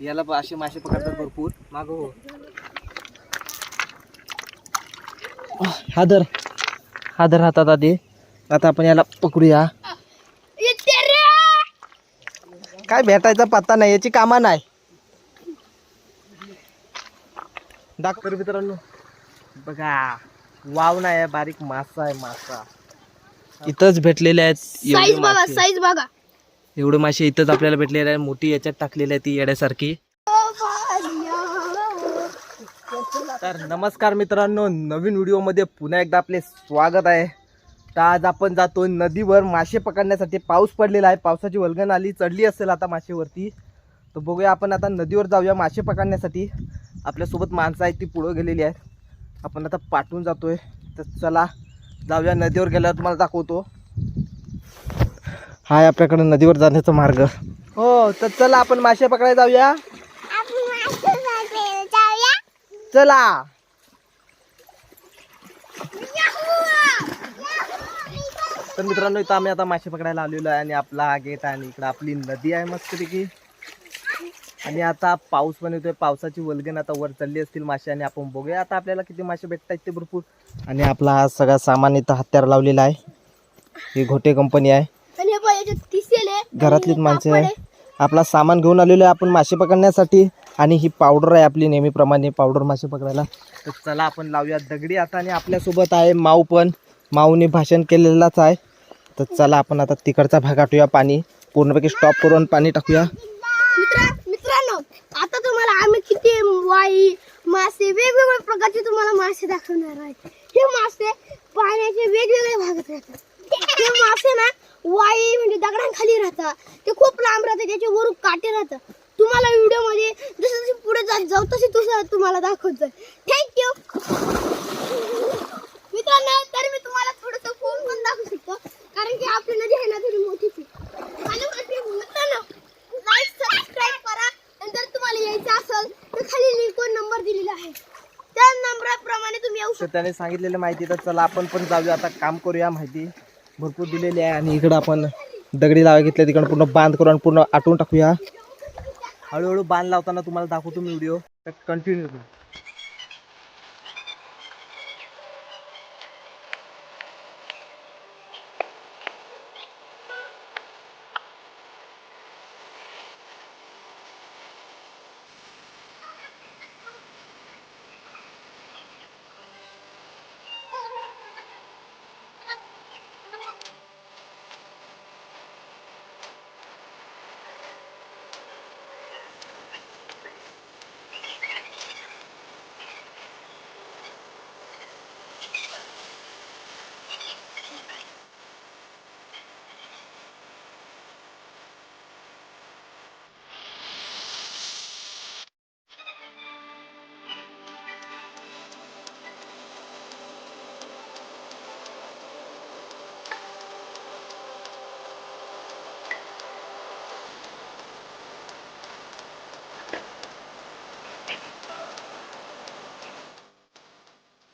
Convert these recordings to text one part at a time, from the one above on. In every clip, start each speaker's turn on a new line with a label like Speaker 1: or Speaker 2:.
Speaker 1: याला असे मासे पकडतात भरपूर. माग हो. हादर हादर हातात आधी. आता आपण याला पकडूया. काय भेटायचा पत्ता नाही याची कामा नाही. डॉक्टर मित्रांनो. बघा वाव नाही आहे, बारीक मासा आहे मासा. इथंच भेटलेले आहेत
Speaker 2: साईज बघा. साईज बघा.
Speaker 1: एवढं मासे इथंच आपल्याला भेटलेलं आहे मोठी याच्यात टाकलेली आहे ती येड्यासारखी. तर नमस्कार मित्रांनो नवीन व्हिडिओमध्ये पुन्हा एकदा आपले स्वागत आहे. तर आज आपण जातो नदीवर मासे पकडण्यासाठी. पाऊस पडलेला आहे पावसाची वलगण आली चढली असेल आता मासेवरती. तर बघूया आपण आता नदीवर जाऊया मासे पकडण्यासाठी. आपल्यासोबत माणसं आहेत ती पुढं गेलेली आहेत. आपण आता पाठवून जातोय. तर चला जाऊया नदीवर गेल्यावर तुम्हाला दाखवतो. हा आहे आपल्याकडे नदीवर जाण्याचा मार्ग. हो तर चला आपण मासे पकडायला जाऊया. चला. तर मित्रांनो इथं आम्ही आता मासे पकडायला आलेलो आहे आणि आपला हा गेट आहे आणि इकडं आपली नदी आहे मस्तपैकी. आणि आता पाऊस पण येतोय. पावसाची वल्गन आता वर चालली असतील मासे आणि आपण बघूया आता आपल्याला किती मासे भेटतात ते भरपूर. आणि आपला हा सगळा सामान इथं हत्यार लावलेला आहे. ही घोटे कंपनी आहे
Speaker 2: आणि हे बघा याच्यात किसेल आहे
Speaker 1: घरातलीच माणसं आहे. आपला सामान घेऊन आलेलो आहे आपण मासे पकडण्यासाठी. आणि ही पावडर आहे आपली नेहमीप्रमाणे पावडर मासे पकडायला. तर चला आपण लावूया दगडी आता आणि आपल्यासोबत आहे माऊ पण. माऊने भाषण केलेलाच आहे. तर चला आपण आता तिकडचा भाग आटूया पाणी. पूर्णपैकी स्टॉप करून पाणी टाकूया.
Speaker 2: मित्रा मित्रांनो आता तुम्हाला आम्ही किती वाई मासे वेगवेगळ्या प्रकारचे तुम्हाला मासे दाखवणार आहे. हे मासे पाण्याचे वेगवेगळ्या भागात राहतात हे मासे ना वाई म्हणजे दगडांखाली राहतात ते खूप लांब राहतं त्याचे वरून काटे राहतात तुम्हाला व्हिडिओमध्ये जसं जसे पुढे जात जाऊ तसे तसं तुम्हाला दाखवत जाईल थँक्यू मित्रांनो तर मी तुम्हाला थोडंसं फोन पण दाखवू शकतो. कारण की आपली नदी आहे ना थोडी मोठीच आहे आणि वरती मित्रांनो लाईक सबस्क्राईब करा. नंतर तुम्हाला यायचं असेल तर खाली लिंकवर नंबर दिलेला आहे. त्या नंबराप्रमाणे तुम्ही येऊ
Speaker 1: तर त्याने सांगितलेली माहिती तर चला आपण पण जाऊया. आता काम करूया माहिती. भरपूर दिलेली आहे आणि इकडं आपण दगडी लावा घेतल्या तिकडं पूर्ण बांध करून पूर्ण आटवून टाकूया. हळूहळू बांध लावताना तुम्हाला दाखवतो मी व्हिडिओ. कंटिन्यू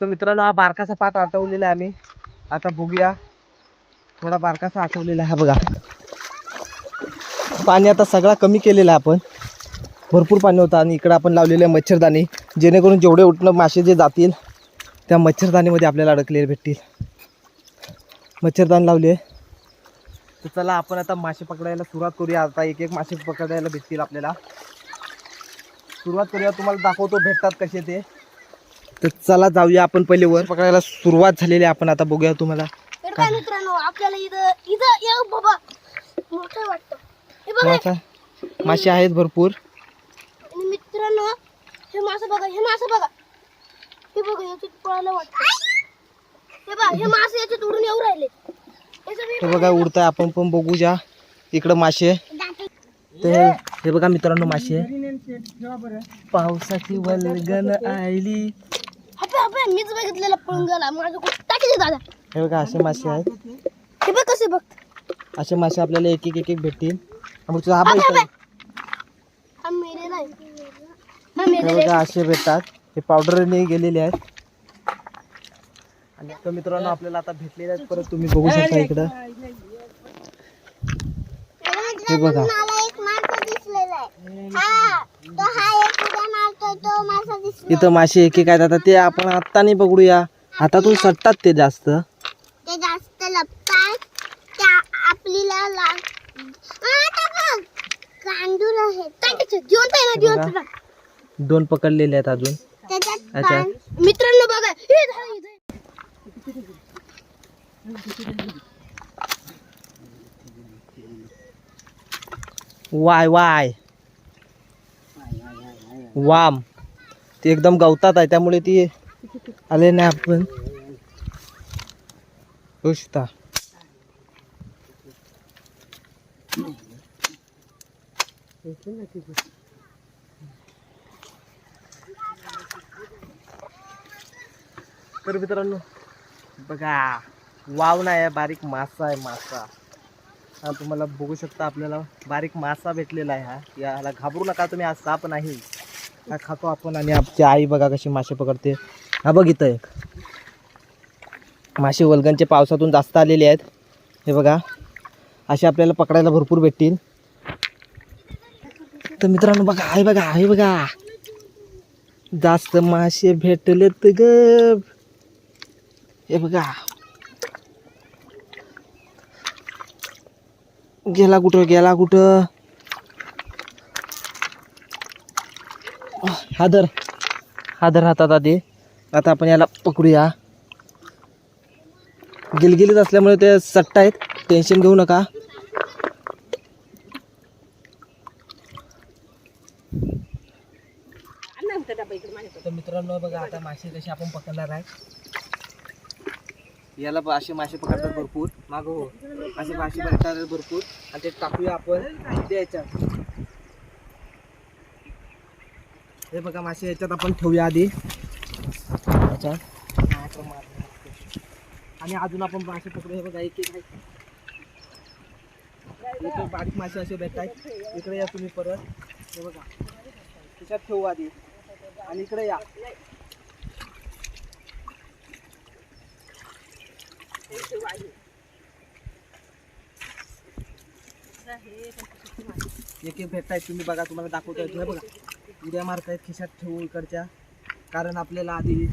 Speaker 1: तर मित्रांनो हा बारकासा पात आठवलेला आहे आम्ही. आता बघूया. थोडा बारकासा आठवलेला आहे हा बघा. पाणी आता सगळा कमी केलेला आहे आपण. भरपूर पाणी होतं आणि इकडं आपण लावलेले आहे मच्छरदाणी. जेणेकरून जेवढे उठणं मासे जे जातील त्या मच्छरदाणीमध्ये आपल्याला अडकलेले भेटतील. मच्छरदाणी लावली. आहे तर चला आपण आता मासे पकडायला सुरुवात करूया. आता एक एक मासे पकडायला भेटतील आपल्याला. सुरुवात करूया. तुम्हाला दाखवतो भेटतात कसे ते. तर चला जाऊया आपण पहिले वर. पकडायला सुरुवात झालेली आहे आपण. आता बघूया तुम्हाला.
Speaker 2: तर काय मित्रांनो आपल्याला इथं इथं ये बाबा. मोठं वाटतं. हे बघा.
Speaker 1: मासा मासे आहेत भरपूर.
Speaker 2: आणि मित्रांनो हे मासं बघा हे मासं बघा. हे बघा याच्यात पळायला वाटतं. हे बघा हे मासे याच्यात उडून येऊ राहिले.
Speaker 1: हे बघा उडताय. आपण पण बघू जा इकडं मासे. ते हे बघा मित्रांनो मासे. पावसाची वल्गन आयली
Speaker 2: हपे हपे मीच बघितलेला पळून गेला. माझं कुठं टाकी दादा.
Speaker 1: हे बघा असे मासे आहेत.
Speaker 2: हे बघ कसे बघ.
Speaker 1: असे मासे आपल्याला एक एक एक एक भेटतील तुझा हा
Speaker 2: हपे
Speaker 1: पैसा
Speaker 2: हा. हा
Speaker 1: हे बघा असे भेटतात. हे पावडरने गेलेले आहेत. आणि आता मित्रांनो आपल्याला आता भेटलेले आहेत. परत तुम्ही बघू शकता इकडं. हे बघा.
Speaker 2: मला एक माणसं दिसलेला आहे हा तो हा एक
Speaker 1: इथं मासे एक एक आहेत. आता ते आपण आत्ता नाही पकडूया हातातून सटतात ते जास्त.
Speaker 2: ते जास्त लपतात. त्या आपलीला लाग आता बघ. गांडूळ आहे. जिवंत आहे ना जिवंत आहे.
Speaker 1: दोन पकडलेले आहेत अजून.
Speaker 2: त्याच्यात
Speaker 1: अच्छा.
Speaker 2: पान- मित्रांनो बघा. हे धरा, हे धरा.
Speaker 1: वाय वाय. वाम. ती एकदम गवतात आहे त्यामुळे ती आले नाही आपण. बघू तर मित्रांनो बघा वाव नाही आहे बारीक मासा आहे मासा. हा तुम्हाला बघू शकता आपल्याला बारीक मासा भेटलेला आहे हा. याला घाबरू नका तुम्ही हा साप नाही. हा खातो आपण आणि आमची आई बघा कशी मासे पकडते. हा बघ इथं एक. मासे वल्गनचे पावसातून जास्त आलेले आहेत. हे बघा. असे आपल्याला पकडायला भरपूर भेटतील. तर मित्रांनो बघा आहे बघा आहे बघा. जास्त मासे भेटलेत ग. हे बघा. गेला कुठं गेला कुठं? हादर हादर हातात आधी. आता आपण याला पकडूया. गिलगिलीत असल्यामुळे ते सट्टा आहेत. टेन्शन घेऊ नका. तर मित्रांनो बघा आता मासे कसे आपण पकडणार आहे. याला असे मासे पकडतात भरपूर. माग हो. असे मासे पकडतात भरपूर. आणि ते टाकूया आपण. ते याच्यात हे बघा मासे याच्यात आपण ठेवूया आधी. याच्यात आणि अजून आपण मासे पकडू हे बघा एक एक बारीक मासे असे भेटतात इकडे या तुम्ही परत. हे बघा. त्याच्यात ठेवू आधी. आणि इकडे या. एक एक भेटतायत तुम्ही बघा तुम्हाला दाखवता येतो हे बघा. उद्या मारतायत खिशात ठेवू इकडच्या. कारण आपल्याला आधी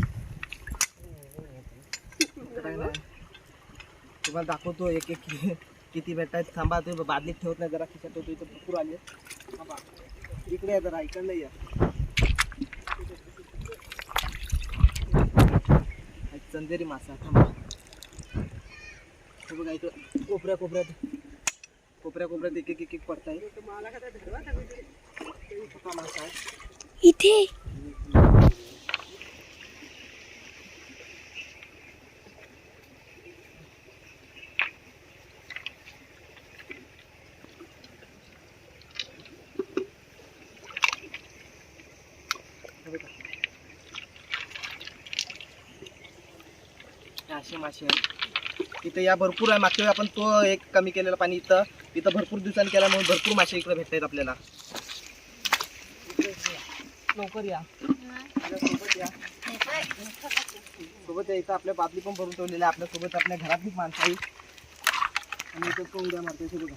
Speaker 1: तुम्हाला दाखवतो एक एक किती भेटतायत. थांबा तुम्ही बादलीत ठेवत नाही जरा खिशात ठेवतो इथं भरपूर आले. थांबा. इकडे या जरा इकडनं या. चंदेरी मासा थांबा. हे बघा इकडं कोपऱ्या कोपऱ्यात कोपऱ्या कोपऱ्यात एक एक एक पडताय मला
Speaker 2: इथे.
Speaker 1: असे मासे आहेत. इथं या भरपूर आहे. मागच्या वेळी आपण तो एक कमी केलेला पाणी इथं. इथं भरपूर दिवसांनी केला म्हणून भरपूर मासे इकडे भेटतात आपल्याला. लवकर या. सोबत या सोबत या इथं आपल्या बादली पण भरून ठेवलेल्या आहे आपल्यासोबत आपल्या घरातली माणसं आहे आणि इथं मारतो इथे बघा.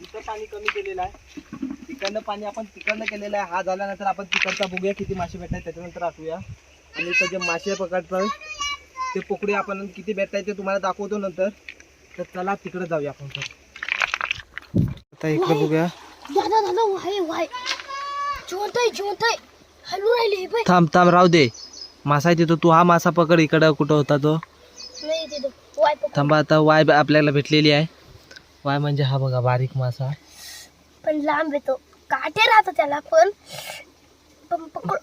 Speaker 1: इथं पाणी कमी केलेलं आहे. तिकडनं पाणी आपण तिकडनं केलेलं आहे. हा झाल्यानंतर आपण तिकडचा बघूया किती मासे भेटतात त्याच्यानंतर आठवूया. आणि इथं जे मासे पकडतात ते पकडूया आपण किती भेटतात ते तुम्हाला दाखवतो नंतर. तर चला तिकडे जाऊया आपण तर आता इकडे बघूया.
Speaker 2: दादा दादा वाय वाय. जिवंत आहे जिवंत आहे. हलू राहिले हे
Speaker 1: थांब थांब राहू दे. मासा आहे तिथं. तू हा मासा पकड इकडं कुठं होता तो?
Speaker 2: नाही तिथं. वाय पकड.
Speaker 1: थांबा आता वाय आपल्याला भेटलेली आहे. वाय म्हणजे हा बघा बारीक मासा.
Speaker 2: पण लांब येतो काटे राहतात त्याला पण पण पकड.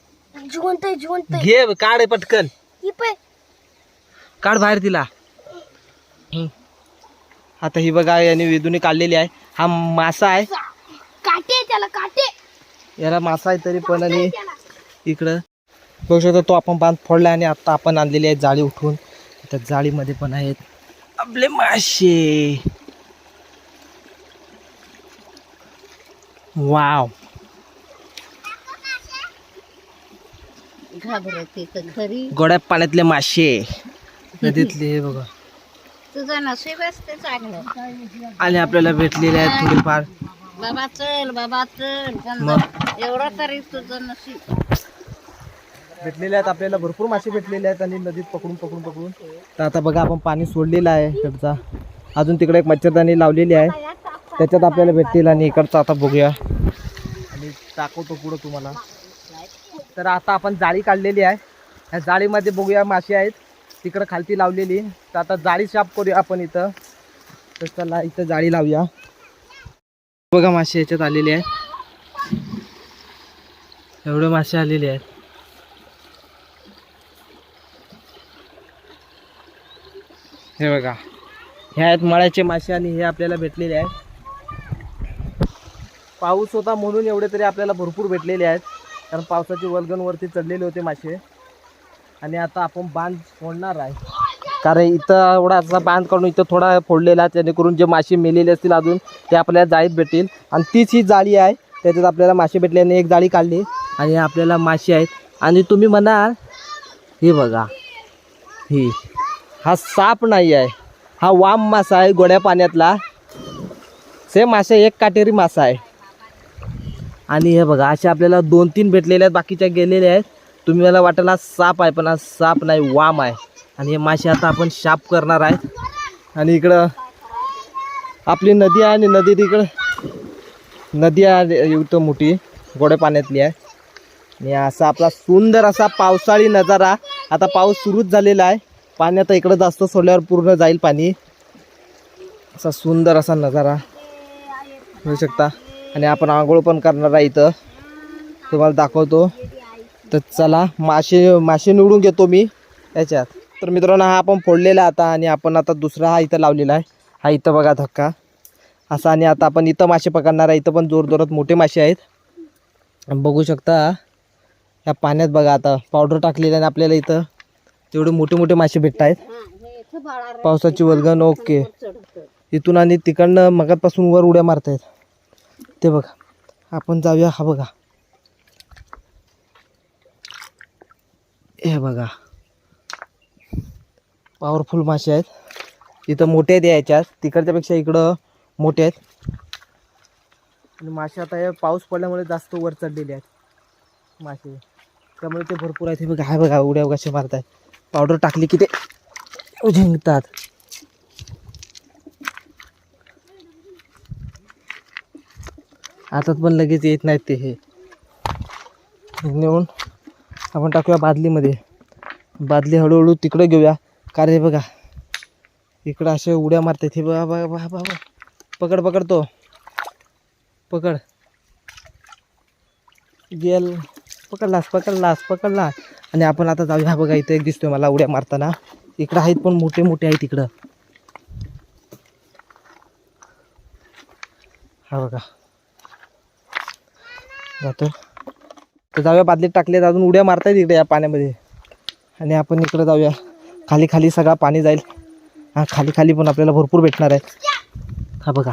Speaker 2: जिवंत आहे जिवंत आहे.
Speaker 1: घे काढ पटकन.
Speaker 2: ही
Speaker 1: काढ बाहेर तिला. हम्म. आता ही बघा याने विदूने काढलेली आहे. हा मासा आहे.
Speaker 2: काटे आहे त्याला काटे.
Speaker 1: याला मासा आहे तरी पण आणि इकडं बघू शकता तो आपण बांध फोडला आणि आता आपण आणलेली आहे जाळी उठवून त्या जाळीमध्ये पण आहेत आपले मासे. वाव.
Speaker 3: घाबरते का खरी?
Speaker 1: गोड्या पाण्यातले मासे. नदीतले हे बघा.
Speaker 3: तुझं नशीब असते चांगलं.
Speaker 1: आणि आपल्याला भेटलेले आहेत थोडीफार.
Speaker 3: बाबा चल बाबा चल.
Speaker 1: मग?
Speaker 3: एवढं तरी तुझं नशीब.
Speaker 1: भेटलेले आहेत आपल्याला भरपूर मासे भेटलेले आहेत आणि नदीत पकडून पकडून पकडून. तर आता बघा आपण पाणी सोडलेलं आहे इकडचा. अजून तिकडे एक मच्छरदाणी लावलेली आहे. त्याच्यात आपल्याला भेटतील आणि इकडचं आता बघूया. आणि दाखवतो पुढं तुम्हाला. तर आता आपण जाळी काढलेली आहे. ह्या जाळीमध्ये बघूया मासे आहेत. तिकडं खालती लावलेली. तर आता जाळी साफ करूया आपण इथं. तर चला इथं जाळी लावूया. बघा मासे याच्यात आलेले आहेत. एवढे मासे आलेले आहेत. हे बघा. हे आहेत मळ्याचे मासे आणि हे आपल्याला भेटलेले आहेत. पाऊस होता म्हणून एवढे तरी आपल्याला भरपूर भेटलेले आहेत. कारण पावसाची वलगणवरती चढलेले होते मासे. आणि आता आपण बांध फोडणार आहे. कारण इथं एवढा असा बांध काढून इथं थोडा फोडलेला जेणेकरून जे मासे मेलेले असतील अजून ते आपल्याला जाळीत भेटतील. आणि तीच ही जाळी आहे. त्याच्यात आपल्याला मासे भेटले आणि एक जाळी काढली. आणि आपल्याला मासे आहेत. आणि तुम्ही म्हणाल हे बघा ही हा साप नाही आहे. हा वाम मासा आहे गोड्या पाण्यातला. सेम मासे एक काटेरी मासा आहे. आणि हे बघा असे आपल्याला दोन तीन भेटलेले आहेत बाकीच्या गेलेले आहेत. तुम्ही मला वाटेल हा साप आहे पण हा साप नाही वाम आहे. आणि हे मासे आता आपण शाप करणार आहेत. आणि इकडं आपली नदी आहे आणि नदी तिकडं नदी आहे इथं मोठी गोड्या पाण्यातली आहे. आणि असा आपला सुंदर असा पावसाळी नजारा. आता पाऊस सुरूच झालेला आहे. पाणी आता इकडं जास्त सोडल्यावर पूर्ण जाईल पाणी. असा सुंदर असा नजारा. होऊ शकता. आणि आपण आंघोळ पण करणार आहे इथं. तुम्हाला दाखवतो. तर चला मासे मासे निवडून घेतो मी. याच्यात. तर मित्रांनो हा आपण फोडलेला आता आणि आपण आता दुसरा हा इथं लावलेला आहे. हा इथं बघा धक्का. असा आणि आता आपण इथं मासे पकडणार आहे. इथं पण जोरजोरात मोठे मासे आहेत. बघू शकता या पाण्यात बघा आता पावडर टाकलेली आणि आपल्याला इथं तेवढे मोठे मोठे मासे भेटत आहेत. पावसाची वलगण ओके. इथून आणि तिकडनं मगातपासून वर उड्या मारतायत ते बघा. आपण जाऊया हा बघा. हे बघा. पॉवरफुल मासे आहेत. इथं मोठे आहेत याच्यात. तिकडच्यापेक्षा इकडं मोठे आहेत. आणि मासे आता हे पाऊस पडल्यामुळे जास्त वर चढलेले आहेत. मासे. त्यामुळे ते भरपूर आहेत. हे बघा हाय बघा उड्या कसे मारतात पावडर टाकली की ते झिंकतात. आता पण लगेच येत नाहीत ते हे. नेऊन आपण टाकूया बादलीमध्ये. बादली हळूहळू तिकडे घेऊया. का रे बघा. इकडं असे उड्या मारतात हे बघा बघा बघा बघा. पकड पकड तो. पकड. गेल. पकडलास पकडलास पकडला आणि आपण आता जाऊया. बघा इथं एक दिसतोय मला उड्या मारताना. इकडं आहेत पण मोठे मोठे आहेत इकडं. हा बघा. जातो. तर जाऊया बादलीत टाकले अजून उड्या मारतायत इकडे या पाण्यामध्ये. आणि आपण इकडं जाऊया. खाली खाली सगळा पाणी जाईल. हा खाली खाली पण आपल्याला भरपूर भेटणार आहे. हा बघा.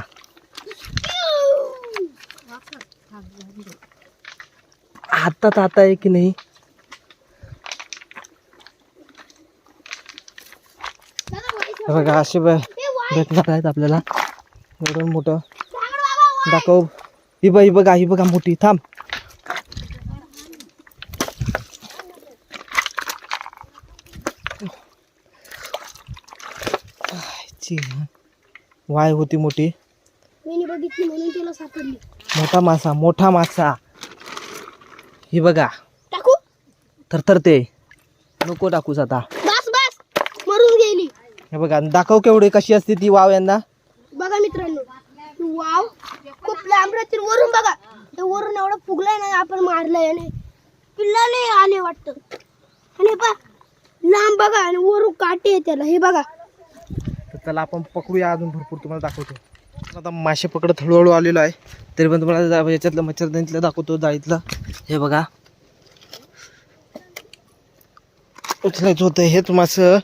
Speaker 1: हातात आता आहे की नाही? बघा असे ब- भेटणार आहेत आपल्याला. एवढं मोठं. दाखव. ही बघ ही बघा ही बघा मोठी. थांब. वाय होती मोठी.
Speaker 2: मी बघितली म्हणून तुला सापडली.
Speaker 1: मोठा मासा मोठा मासा. ही बघा.
Speaker 2: टाकू?
Speaker 1: थरथरते नको टाकूस आता.
Speaker 2: बस बस. मरून गेली.
Speaker 1: हे बघा दाखव केवढी कशी असते ती वाव यांना.
Speaker 2: बघा मित्रांनो वाव खूप लांब राहतील वरून बघा. ते वरून एवढं फुगलंय ना आपण मारलंय आणि पिल्लाले आले वाटतं. आणि पा लांब बघा आणि वरून काटे आहे त्याला. हे बघा.
Speaker 1: तर चला आपण पकडूया अजून भरपूर तुम्हाला दाखवतो. आता मासे पकडत हळूहळू आलेलो आहे. तरी पण तुम्हाला जा- याच्यातलं मच्छरदानीतलं दाखवतो जाळीतलं. हे बघा. उचलायचं होतं हेच मासं.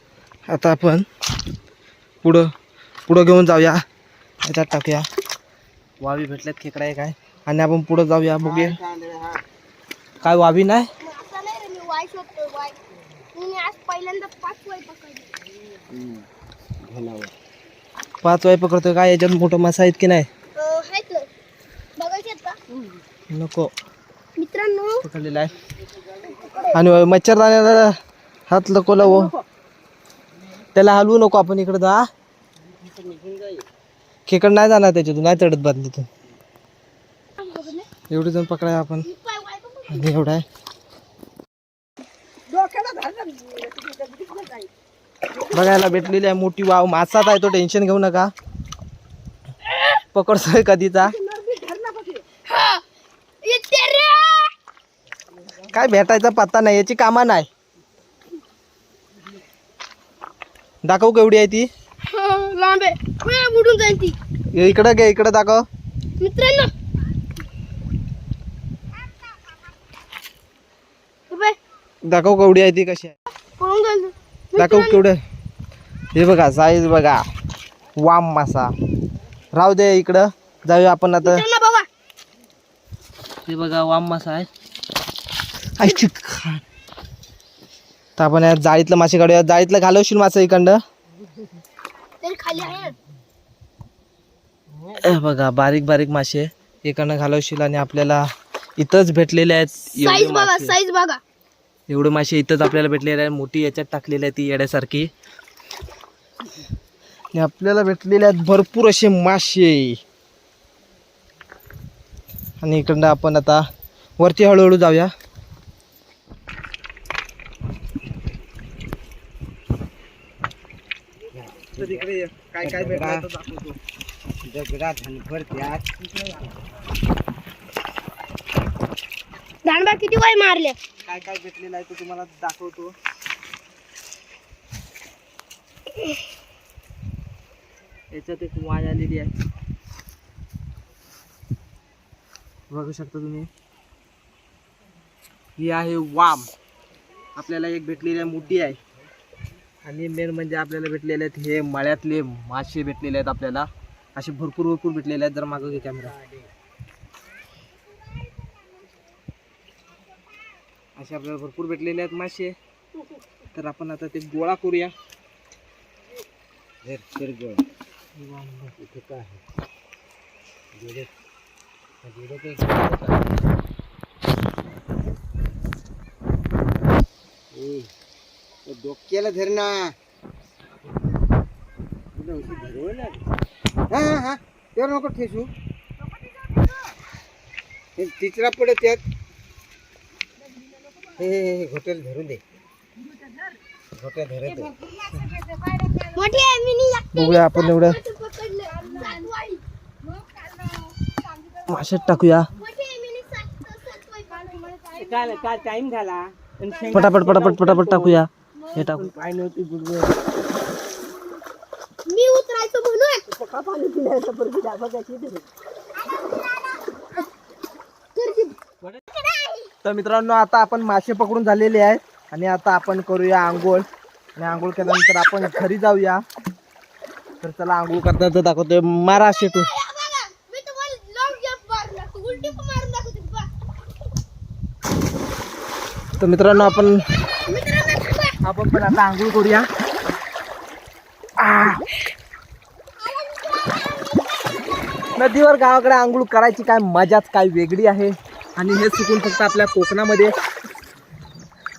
Speaker 1: आता आपण पुढं पुढं घेऊन जाऊया. याच्यात टाकूया. वावी भेटल्यात खेकडा आहे काय. आणि आपण पुढं जाऊया बघूया. काय वावी नाही?
Speaker 2: असं नाही रे मी वाय शोधतोय वाय मी आज पहिल्यांदा पाच वाय पकडले
Speaker 1: पाच वाय पकडतोय. काय याच्यात मोठं मासा आहेत की नाही? नको.
Speaker 2: मित्रांनो.
Speaker 1: पकडलेला आहे. आणि मच्छरदाण्याला हात लकोला वो त्याला हलवू नको आपण इकडे जा. खेकड नाही जाणार त्याच्यातून. नाही चढत बादली तू. एवढे जण पकडाय आपण. एवढा आहे. बघायला भेटलेली आहे मोठी वाव. मासाच आहे तो टेन्शन घेऊ नका. पकडतोय कधीचा. काय भेटायचा पत्ता नाही याची कामा नाही. दाखवू केवढी आहे ती. इकडं घे इकडं दाखव.
Speaker 2: मित्रांनो.
Speaker 1: दाखव केवढी आहे ती कशी आहे. दाखव केवढं. हे बघा साईज बघा. वाम मासा. राहू दे इकडं. जाऊया आपण आता. हे बघा वाम मासा आहे. तर आपण या जाळीतलं मासे काढूया. जाळीतलं घालवशील मासा इकडं
Speaker 2: तरी खाली आहे.
Speaker 1: हे बघा बारीक बारीक मासे. इकडनं घालवशील आणि आपल्याला इथंच भेटलेले आहेत.
Speaker 2: साईज बघा.
Speaker 1: एवढं मासे इथंच आपल्याला भेटलेले आहे मोठी याच्यात टाकलेली आहे ती येड्यासारखी. आपल्याला भेटलेले आहेत भरपूर असे मासे. आणि इकडनं आपण आता वरती हळूहळू जाऊया. काय काय
Speaker 2: दांडबा किती वय मारले?
Speaker 1: काय काय भेटलेलं आहे तो तुम्हाला दाखवतो. याच्यात एक वाज आलेली आहे. बघू शकता तुम्ही. ही आहे वाम. आपल्याला एक भेटलेली आहे मोठी आहे. आणि मेन म्हणजे आपल्याला भेटलेले आहेत हे मळ्यातले मासे भेटलेले आहेत आपल्याला. असे भरपूर भरपूर भेटलेले आहेत. जर मागं घे कॅमेरा असे आपल्याला भरपूर भेटलेले आहेत मासे. तर आपण आता ते गोळा करूया.
Speaker 4: डोक्याला धर ना. हा हा हा. तेव्हा नको ठेसू. तिसरा पडत त्यात हे घोट्याला धरून दे. घोट्या धरत दे.
Speaker 2: मोठी आहे मिनी
Speaker 1: बघूया आपण एवढं. माशात टाकूया. पटापट पटापट पटापट टाकूया. हे टाकू
Speaker 2: मी उतरायचो म्हणून.
Speaker 1: तर मित्रांनो आता आपण मासे पकडून झालेले आहेत. आणि आता आपण करूया आंघोळ. आणि आंघोळ केल्यानंतर आपण घरी जाऊया. तर चला आंघोळ करता दाखवतोय मारा
Speaker 2: बघा.
Speaker 1: तर मित्रांनो आपण. आपण पण आता आंघोळ करूया. आ. नदीवर गावाकडे आंघोळ करायची काय मजाच काय वेगळी आहे. आणि हे सुकून फक्त आपल्या कोकणामध्ये.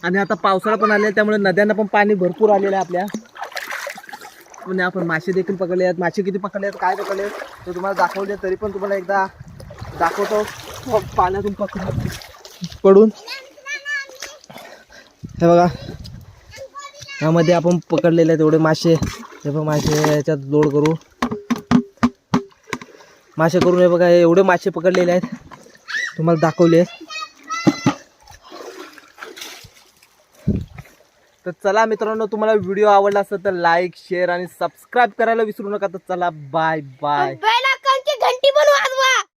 Speaker 1: आणि आता पावसाळा पण आलेला आहे, त्यामुळे नद्यांना पण पाणी भरपूर आलेलं आहे आपल्या. म्हणजे आपण मासे देखील पकडले आहेत. मासे किती पकडले आहेत काय पकडले आहेत ते तुम्हाला दाखवले तरी पण तुम्हाला एकदा दाखवतो. हो, पाण्यातून पकड पडून हे बघा. यामध्ये आपण पकडलेले आहेत एवढे मासे. हे बघा मासे याच्यात लोड करू. मासे करून हे बघा एवढे मासे पकडलेले आहेत. तुम्हाला दाखवले. तर चला मित्रांनो तुम्हाला व्हिडिओ आवडला असेल तर लाईक शेअर आणि सबस्क्राईब करायला विसरू नका. तर चला बाय बाय